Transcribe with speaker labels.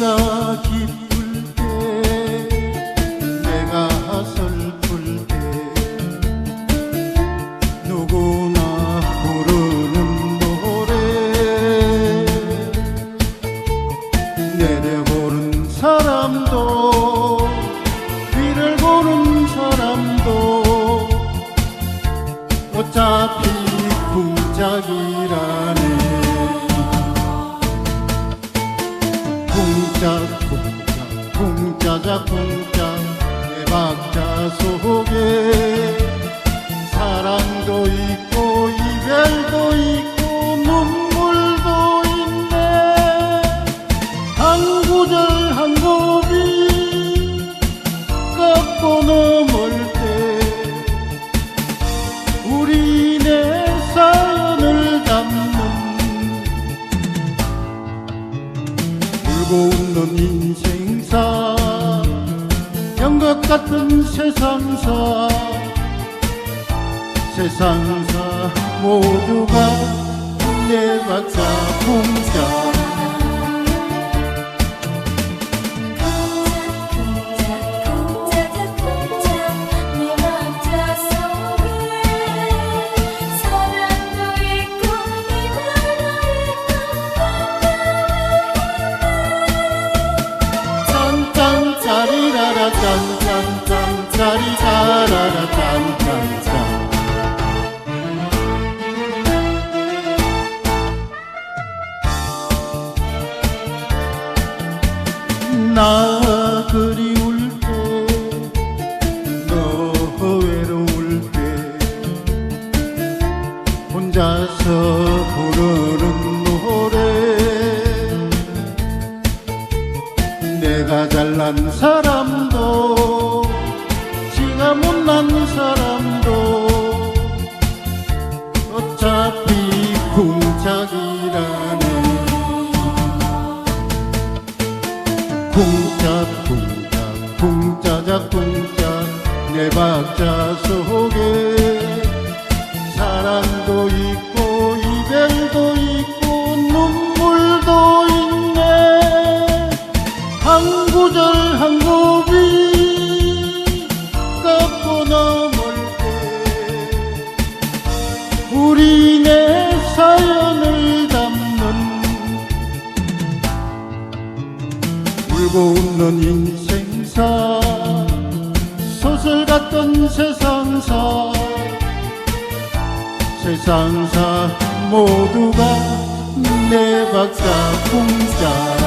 Speaker 1: 네가 기쁠 때 내가 슬플 때 누구나 부르는 노래. 내려보는 사람도 비를 보는 사람도 어차피 풍작이라네. 궁짝 궁짝 궁짜자 궁 연극 같은 세상사. 세상사 모두가 내 박자 풍자 나 그리울 때너 외로울 때 혼자서 부르는 노래. 내가 잘난 지가 못난 사람도 어차피 궁짝이라네. 궁짝 궁짝 궁짜자 궁짝 내 박자 속에 사랑도 있 웃는 인생사 소설 같던 세상사. 세상사 모두가 내 박자 풍자